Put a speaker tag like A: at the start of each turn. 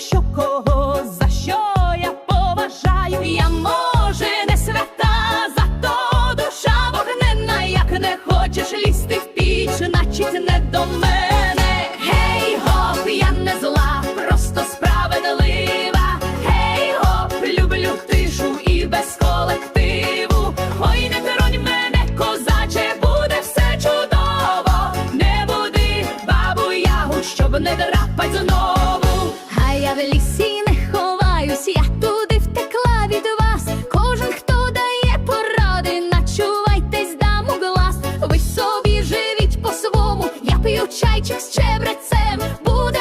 A: що кого, за що я поважаю. Я може не свята, зато душа вогненна, як не хочеш лізти в піч, значить не до мене. Гей, гоп, я не зла, просто справедлива. Гей, гоп, люблю тишу і без колективу. Ой, не тронь мене, козаче, буде все чудово. Не буди бабу ягу, щоб не драпать знову. Я в лісі не ховаюсь, я туди втекла від вас. Кожен, хто дає поради, начувайтесь, дам у глаз. Ви собі живіть по-свому, я п'ю чайчик з чебрецем. Будете